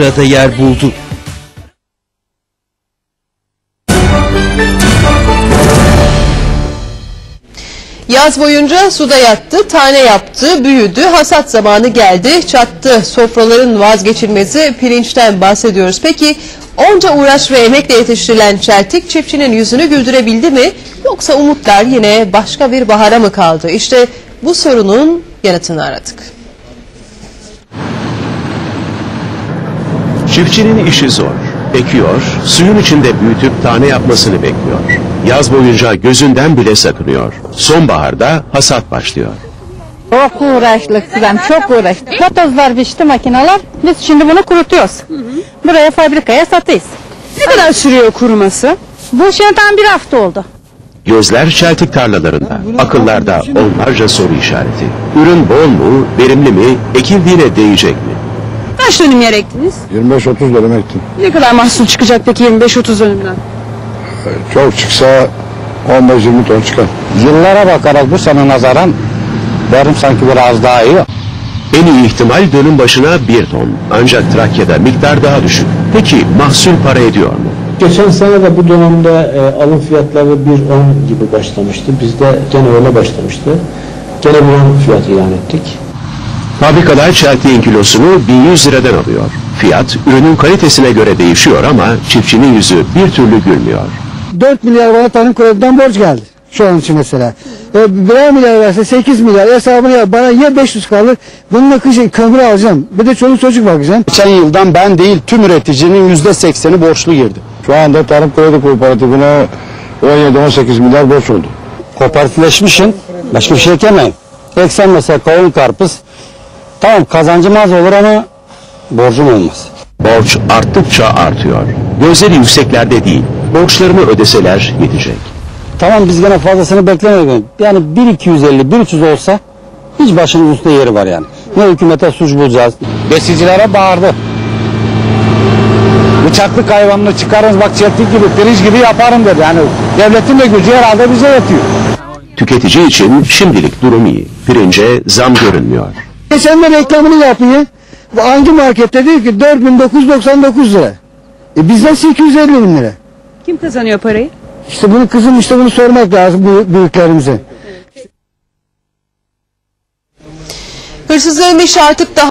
sırada yer buldu. Yaz boyunca suda yattı, tane yaptı, büyüdü, hasat zamanı geldi, çattı. Sofraların vazgeçilmezi pirinçten bahsediyoruz. Peki onca uğraş ve emekle yetiştirilen çeltik çiftçinin yüzünü güldürebildi mi? Yoksa umutlar yine başka bir bahara mı kaldı? İşte bu sorunun yanıtını aradık. Çiftçinin işi zor. Ekiyor, suyun içinde büyütüp tane yapmasını bekliyor. Yaz boyunca gözünden bile sakınıyor. Sonbaharda hasat başlıyor. Çok uğraştık sizden, çok uğraştık. Motozlar biçti makineler, biz şimdi bunu kurutuyoruz. Buraya fabrikaya satıyız. Ne kadar sürüyor kuruması? Bu şimdi tam bir hafta oldu. Gözler çeltik tarlalarında, akıllarda onlarca soru işareti. Ürün bol mu, verimli mi, ekildiğine değecek mi? Kaç dönüm yer ektiniz? 25-30 dönüm ektim. Ne kadar mahsul çıkacak peki 25-30 dönümden? Çok çıksa 15-20 ton çıkar. Yıllara bakarak bu sene nazaran verim sanki biraz daha iyi. En iyi ihtimal dönüm başına bir ton. Ancak Trakya'da miktar daha düşük. Peki mahsul para ediyor mu? Geçen sene de bu dönemde e, alım fiyatları 1.10 gibi başlamıştı. Bizde gene öyle başlamıştı. Gene bir 10 fiyat ilan ettik. Fabrikalar çeltiğin kilosunu 1100 liradan alıyor. Fiyat ürünün kalitesine göre değişiyor ama çiftçinin yüzü bir türlü gülmüyor. 4 milyar bana tarım kredinden borç geldi. Şu an için mesela. E, birer milyar verse 8 milyar hesabını yap. Bana ya 500 kalır. Bununla kışın kömür alacağım. Bir de çoluk çocuk bakacağım. Geçen yıldan ben değil tüm üreticinin yüzde sekseni borçlu girdi. Şu anda Tarım Kredi Kooperatifine 17-18 milyar borç oldu. Kooperatifleşmişsin, başka bir şey yemeyin. Eksen mesela kavun karpuz, tamam kazancım az olur ama borcum olmaz. Borç arttıkça artıyor. Gözleri yükseklerde değil. Borçlarını ödeseler yetecek. Tamam biz gene fazlasını beklemedik. Yani 1250, 1300 olsa hiç başının üstte yeri var yani. Ne hükümete suç bulacağız. Besicilere bağırdı. Bıçaklık hayvanını çıkarın bak çeltik gibi, pirinç gibi yaparım dedi. Yani devletin de gücü herhalde bize yetiyor. Tüketici için şimdilik durum iyi. Pirince zam görünmüyor. Geçen de reklamını yapıyor. Bu hangi markette diyor ki 4999 lira. E bizden 850 bin lira. Kim kazanıyor parayı? İşte bunu kızım işte bunu sormak lazım bu büyüklerimize. Hırsızların işi artık daha